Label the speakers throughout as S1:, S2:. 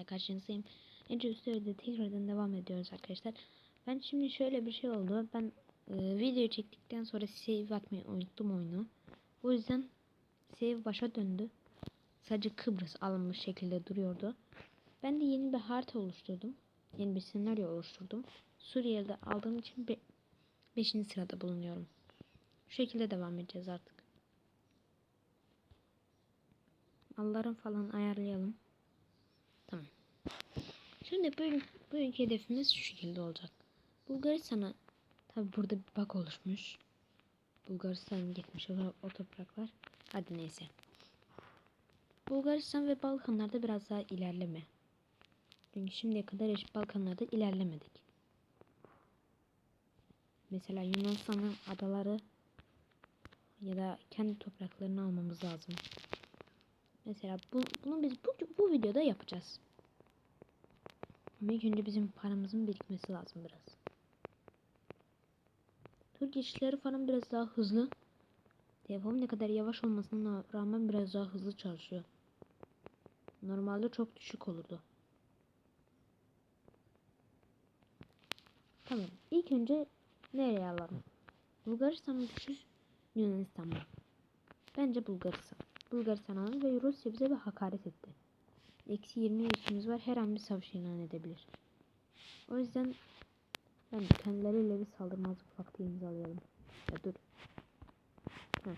S1: arkadaşlar karşınızdayım. Ece Üstü'de tekrardan devam ediyoruz arkadaşlar. Ben şimdi şöyle bir şey oldu. Ben e, video çektikten sonra save atmayı unuttum oyunu. O yüzden save başa döndü. Sadece Kıbrıs alınmış şekilde duruyordu. Ben de yeni bir harita oluşturdum. Yeni bir senaryo oluşturdum. Suriye'de aldığım için 5. sırada bulunuyorum. Şu şekilde devam edeceğiz artık. Malların falan ayarlayalım. Tamam. Şimdi bugün, bugünkü hedefimiz şu şekilde olacak. Bulgaristan'a tabi burada bir bak oluşmuş. Bulgaristan gitmiş o, o topraklar. Hadi neyse. Bulgaristan ve Balkanlarda biraz daha ilerleme. Çünkü şimdiye kadar hiç Balkanlarda ilerlemedik. Mesela Yunanistan'ın adaları ya da kendi topraklarını almamız lazım. Mesela bu, bunu biz bu, bu videoda yapacağız. Ama ilk önce bizim paramızın birikmesi lazım biraz. Tur geçişleri falan biraz daha hızlı. Telefon ne kadar yavaş olmasına rağmen biraz daha hızlı çalışıyor. Normalde çok düşük olurdu. Tamam. İlk önce nereye alalım? Bulgaristan mı düşüş? Yunanistan mı? Bence Bulgaristan. Bulgaristan alalım ve Rusya bize bir hakaret etti. Eksi 20 üstümüz var. Her an bir savaş ilan edebilir. O yüzden ben kendileriyle bir saldırmazlık vakti imzalayalım. Ya dur. Heh.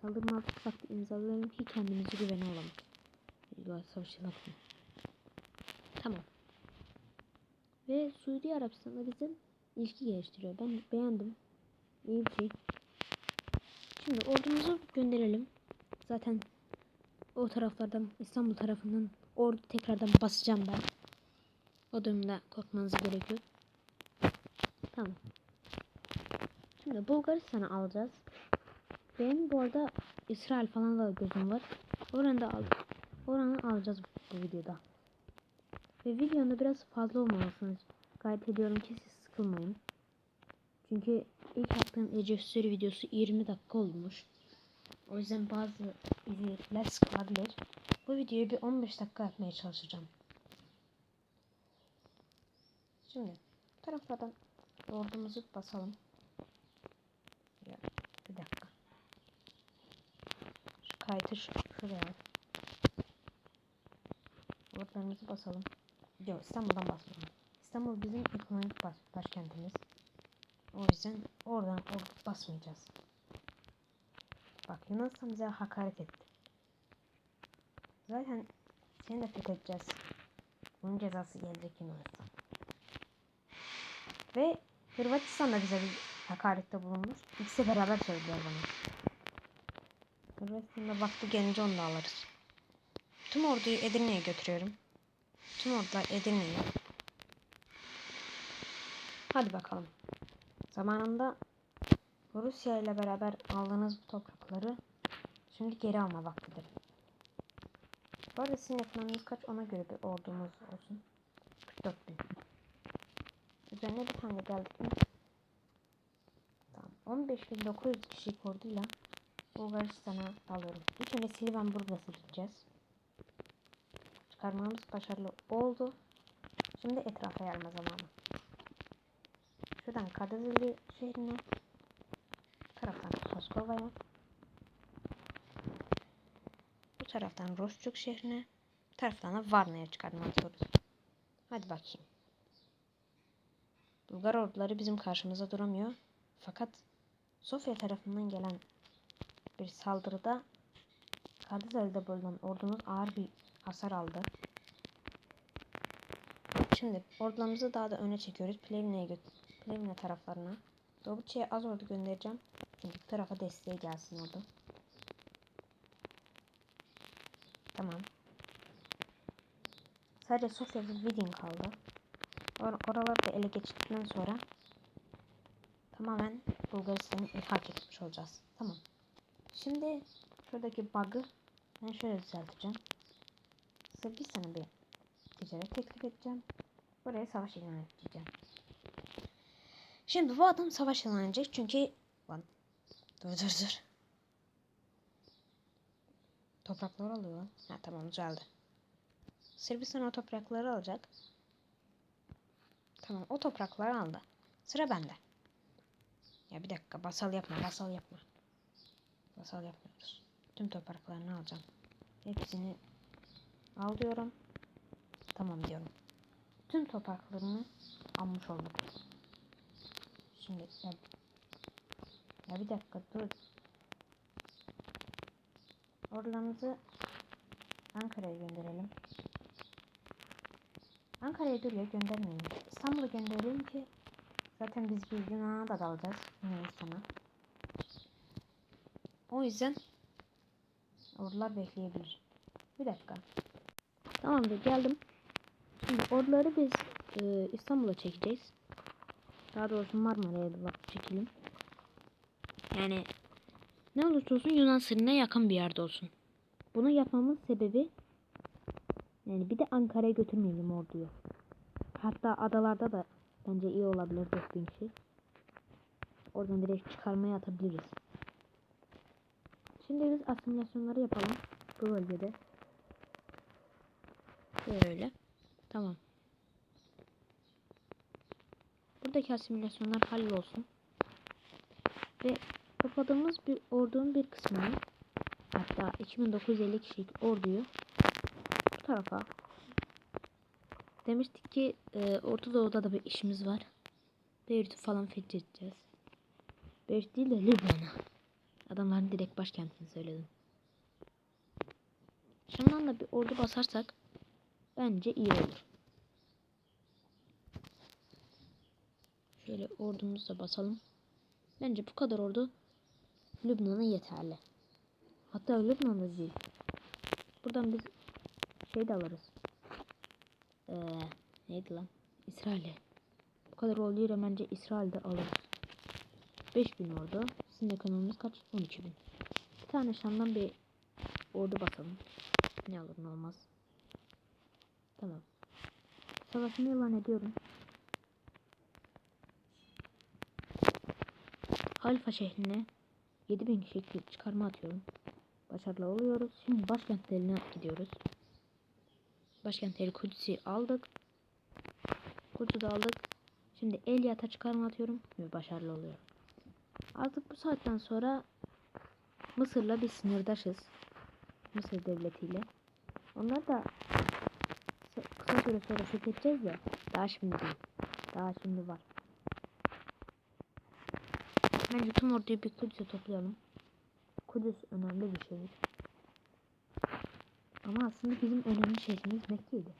S1: Saldırmazlık vakti imzalayalım ki kendimizi güvene alalım. İlla savaş ilan etme. Tamam. Ve Suudi Arabistan'da bizim ilişki geliştiriyor. Ben beğendim. İyi bir şey. Şimdi ordumuzu gönderelim. Zaten o taraflardan İstanbul tarafından ordu tekrardan basacağım ben. O durumda korkmanız gerekiyor. Tamam. Şimdi Bulgaristan'ı alacağız. Benim bu arada İsrail falan da gözüm var. Oranı da al Oranı alacağız bu videoda. Ve videonun biraz fazla olmamasını gayet ediyorum ki siz sıkılmayın. Çünkü ilk yaptığım Ece Story videosu 20 dakika olmuş. O yüzden bazı izleyiciler sıkılabilir. Bu videoyu bir 15 dakika yapmaya çalışacağım. Şimdi taraflardan ordumuzu basalım. Ya, bir dakika. Şu kayıtı şu, şuraya. Ordlarımızı basalım. Yok İstanbul'dan basmayalım. İstanbul bizim ekonomik baş, başkentimiz. O yüzden oradan ordu basmayacağız. Bak Yunanistan bize hakaret etti. Zaten seni de fethedeceğiz. Bunun cezası gelecek Yunanistan. Ve Hırvatistan da bize bir hakarette bulunmuş. İkisi beraber söylüyor bana. Hırvatistan'da vakti gelince onu da alırız. Tüm orduyu Edirne'ye götürüyorum. Tüm ordular Edirne'ye. Hadi bakalım. Zamanında Rusya ile beraber aldığınız bu toprakları şimdi geri alma vaktidir. Bu arada sizin ekonominiz kaç ona göre bir ordumuz olsun. 44 bin. Üzerine bir tane geldik mi? Tamam. 15.900 kişilik orduyla Bulgaristan'a alıyorum. İlk önce Silvan Burgas'a gideceğiz. Çıkarmamız başarılı oldu. Şimdi etrafa yayma zamanı. Şuradan Kadazeli şehrine taraftan Moskova'ya bu taraftan Rosçuk şehrine bu taraftan da Varna'ya çıkartmak istiyoruz. Hadi bakayım. Bulgar orduları bizim karşımıza duramıyor. Fakat Sofya tarafından gelen bir saldırıda Kadızeli'de bulunan ordumuz ağır bir hasar aldı. Şimdi ordularımızı daha da öne çekiyoruz. Plevne'ye Plevne taraflarına. Dobruça'ya az ordu göndereceğim. Çünkü bu tarafa desteğe gelsin ordu. Tamam. Sadece Sofya ve Vidin kaldı. Or oraları da ele geçirdikten sonra tamamen Bulgaristan'ı ilhak etmiş olacağız. Tamam. Şimdi şuradaki bug'ı ben şöyle düzelteceğim. Sırbistan'a bir ticaret teklif edeceğim. Buraya savaş ilan edeceğim. Şimdi bu adam savaş ilan edecek çünkü lan dur dur dur. Topraklar alıyor. Ha tamam düzeldi.
S2: Sırbistan o toprakları alacak. Tamam o toprakları aldı. Sıra bende. Ya bir dakika basal yapma basal yapma. Basal yapmıyoruz. Tüm topraklarını alacağım. Hepsini al diyorum. Tamam diyorum. Tüm topraklarını almış olduk. Şimdi ya, ya bir dakika dur. Ordularımızı Ankara'ya gönderelim. Ankara'ya dur ya göndermeyin. İstanbul'a gönderelim ki zaten biz bir Yunan'a da dalacağız. Yunanistan'a. O yüzden ordular bekleyebilir. Bir dakika.
S1: Tamamdır geldim. Şimdi orduları biz e, İstanbul'a çekeceğiz. Daha doğrusu Marmara'ya da bak çekelim. Yani ne olursa olsun Yunan sınırına yakın bir yerde olsun. Bunu yapmamın sebebi yani bir de Ankara'ya götürmeyelim orduyu. Hatta adalarda da bence iyi olabilir 4000 kişi. Oradan direkt çıkarmaya atabiliriz. Şimdi biz asimilasyonları yapalım bu bölgede. Böyle. Tamam. Buradaki asimilasyonlar hallolsun. Ve topladığımız bir ordunun bir kısmını hatta 2950 kişilik orduyu bu tarafa demiştik ki e, Orta Doğu'da da bir işimiz var. Beyrut'u falan fethedeceğiz. Beyrut değil de Lübnan'a. Adamların direkt başkentini söyledim. Şam'dan da bir ordu basarsak bence iyi olur. Şöyle ordumuzu da basalım. Bence bu kadar ordu Lübnan'a yeterli. Hatta Lübnan'da değil. Buradan biz şey de alırız. Ee, neydi lan? İsrail'e. Bu kadar orduyla bence İsrail'de alırız. 5000 ordu. Sizin ekonominiz kaç? 12 bin. Bir tane Şam'dan bir ordu basalım. Ne olur ne olmaz. Tamam. Savaşımı ilan ediyorum. Halifa şehrine 7000 kişilik bir çıkarma atıyorum. Başarılı oluyoruz. Şimdi başkentlerine gidiyoruz. Başkentleri Kudüs'ü aldık. Kudüs'ü de aldık. Şimdi Elyat'a çıkarma atıyorum ve başarılı oluyorum. Artık bu saatten sonra Mısır'la bir sınırdaşız. Mısır devletiyle. Onlar da kısa- süre sonra fethedeceğiz de daha şimdi değil. Daha şimdi var. Bence tüm orduyu bir Kudüs'e toplayalım. Kudüs önemli bir şehir. Ama aslında bizim önemli şehrimiz Mekke'ydi.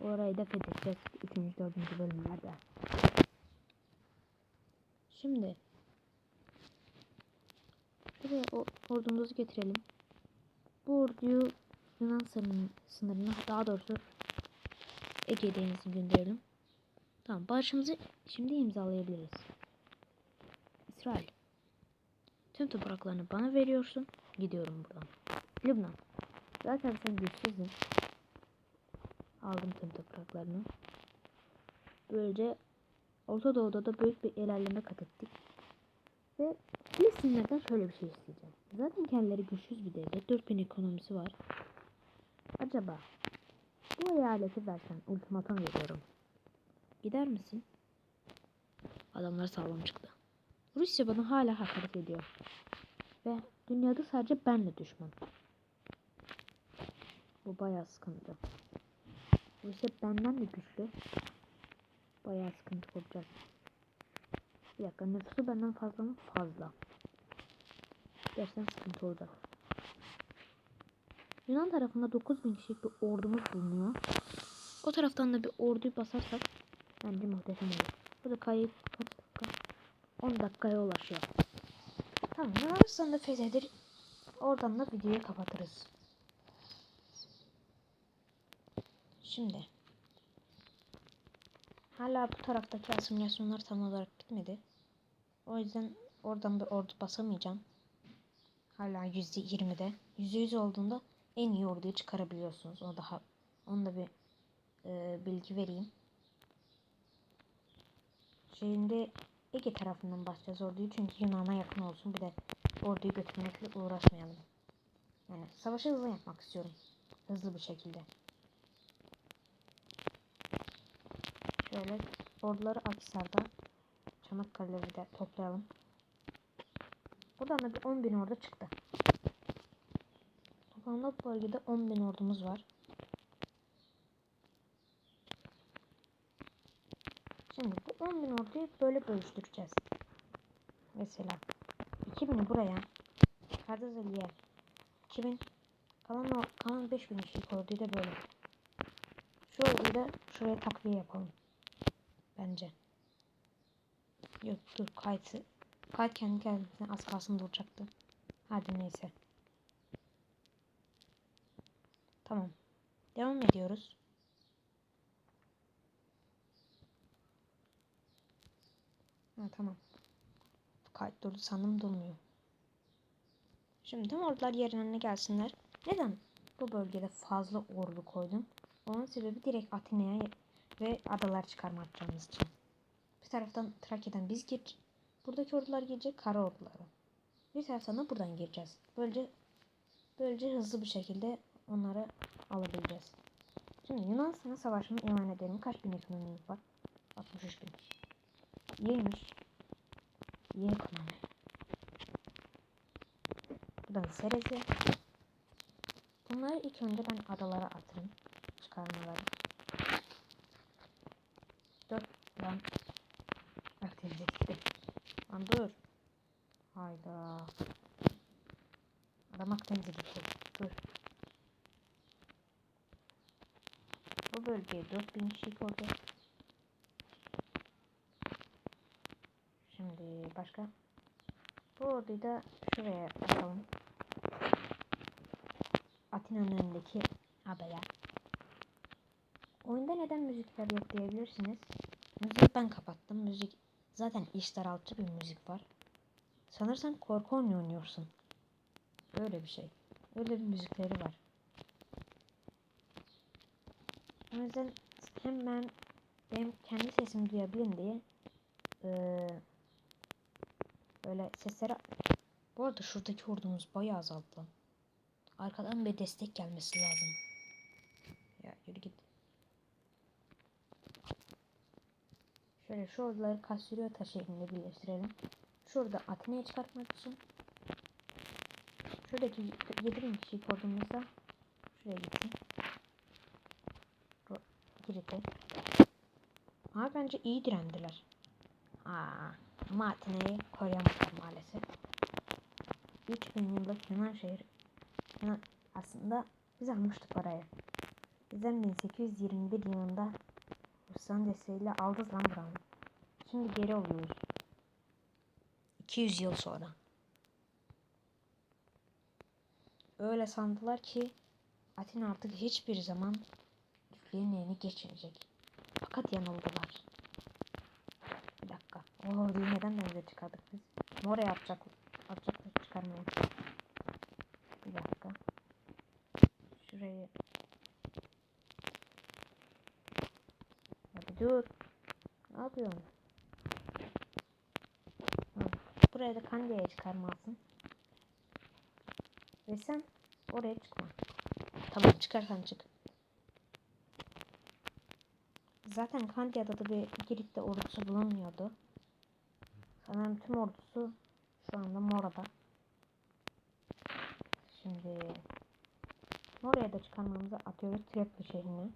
S1: Orayı da fethedeceğiz 3. 4. bölümlerde. Şimdi buraya ordumuzu getirelim. Bu orduyu Yunan sınırına daha doğrusu Ege Denizi'ne gönderelim. Tamam barışımızı şimdi imzalayabiliriz. İsrail. Tüm topraklarını bana veriyorsun. Gidiyorum buradan. Lübnan. Zaten sen güçsüzsün. Aldım tüm topraklarını. Böylece Orta Doğu'da da büyük bir ilerleme kat ettik. Ve Filistinlerden şöyle bir şey isteyeceğim. Zaten kendileri güçsüz bir devlet. 4000 ekonomisi var. Acaba bu eyaleti versen ultimatum veriyorum. Gider misin? Adamlar sağlam çıktı. Rusya bana hala hakaret ediyor. Ve dünyada sadece benle düşman. Bu bayağı sıkıntı. Rusya benden de güçlü. Bayağı sıkıntı kopacak. Bir dakika nüfusu benden fazla mı? Fazla. Gerçekten sıkıntı olacak. Yunan tarafında 9000 kişilik bir ordumuz bulunuyor. O taraftan da bir orduyu basarsak bence muhteşem olur. Bu da kayıp? 10 dakikaya ulaşıyor.
S2: Tamam Yunanistan'da fethedir. Oradan da videoyu kapatırız. Şimdi. Hala bu taraftaki asimilasyonlar tam olarak bitmedi. O yüzden oradan bir ordu basamayacağım. Hala %20'de. %100 olduğunda en iyi orduyu çıkarabiliyorsunuz. O daha onu da bir e, bilgi vereyim. Şimdi Ege tarafından basacağız orduyu çünkü Yunan'a yakın olsun. Bir de orduyu götürmekle uğraşmayalım. Yani savaşı hızlı yapmak istiyorum. Hızlı bir şekilde. Şöyle orduları Akhisar'da Çanakkale'de de toplayalım. Buradan da bir 10.000 ordu çıktı. Toplamda bu bölgede 10.000 ordumuz var. 10 bin orduyu böyle bölüştüreceğiz. Mesela 2000'i buraya Kardazeli'ye 2000 kalan, o, kalan 5000 kişilik orduyu da böyle. Şu orduyu da şuraya takviye yapalım. Bence. Yok dur kayıtı. Kayıt kendi kendine az kalsın duracaktı. Hadi neyse. Tamam. Devam ediyoruz. Tamam. Kayıt durdu sandım durmuyor. Şimdi tüm ordular yerine gelsinler. Neden bu bölgede fazla ordu koydum? Onun sebebi direkt Atina'ya ve adalar çıkarma atacağımız için. Bir taraftan Trakya'dan biz gir. Buradaki ordular girecek kara orduları. Bir taraftan da buradan gireceğiz. Böylece böylece hızlı bir şekilde onları alabileceğiz. Şimdi Yunanistan'a savaşımı ilan edelim. Kaç bin ekonomimiz var? 63 bin. İyiymiş. İyi ekonomi. Buradan Serez'e. Bunları ilk önce ben adalara atırım. Çıkarmaları. 4 lan. Bak denize gitti. Lan dur. Hayda. Adam Akdeniz'e gitti. Dur. Bu bölgeye 4000 kişi koydu. Şimdi başka? Bu orduyu da şuraya atalım. Atina'nın önündeki adaya. Oyunda neden müzikler yok diyebilirsiniz. Müzik ben kapattım. Müzik zaten iş daraltıcı bir müzik var. Sanırsam korku oyunu oynuyorsun. Öyle bir şey. Öyle bir müzikleri var. O yüzden hem ben benim kendi sesimi duyabilirim diye eee böyle sesleri bu arada şuradaki ordumuz bayağı azaldı. lan. Arkadan bir destek gelmesi lazım. Ya yürü git. Şöyle şu orduları Kasyuriota şeklinde birleştirelim. Şurada Atina'ya çıkartmak için. Şuradaki 7000 kişilik ordumuz da şuraya gitsin. Girit'e. Ama bence iyi direndiler. Aa, ama Atina'yı koruyamadılar maalesef. 3000 yıllık Yunan şehri Yunan, aslında biz almıştık orayı. Bizden 1821 yılında Ruslan desteğiyle aldık lan buranı. Şimdi geri oluyoruz. 200 yıl sonra. Öyle sandılar ki Atina artık hiçbir zaman Türklerin eline geçmeyecek. Fakat yanıldılar. Dakika. O orduyu neden denize çıkardık biz? Oraya yapacak, yapacaktık çıkarmayı. Bir dakika. Şurayı. Hadi dur. Ne yapıyorsun? Ha, Buraya da Kandya'ya çıkarmalısın. Ve sen oraya çıkma. Tamam çıkarsan çık. Zaten Kandya'da da bir Girit'te ordusu bulunmuyordu. Sanırım tüm ordusu şu anda Mora'da. Şimdi Mora'ya da çıkarmamızı atıyoruz Tripoli şehrine.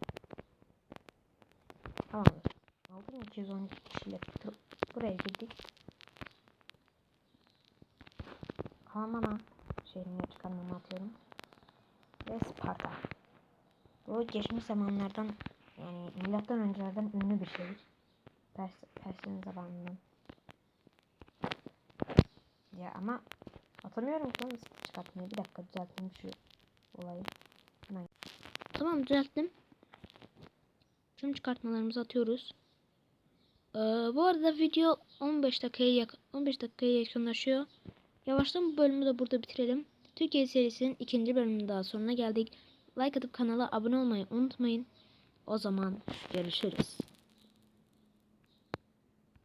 S2: Tamamdır. 6212 kişiyle tr- buraya girdik. Kalmana şehrine çıkarmamı atıyorum. Ve Sparta. Bu geçmiş zamanlardan yani milattan öncelerden ünlü bir şehir. Pers Pers'in zamanından. Ama atamıyorum ki oğlum çıkartmayı. Bir dakika düzelteyim şu olayı.
S1: Tamam düzelttim. Tüm çıkartmalarımızı atıyoruz. Ee, bu arada video 15 dakikaya yak 15 dakikaya yakınlaşıyor. Yavaştan bu bölümü de burada bitirelim. Türkiye serisinin ikinci bölümünün daha sonuna geldik. Like atıp kanala abone olmayı unutmayın. O zaman görüşürüz.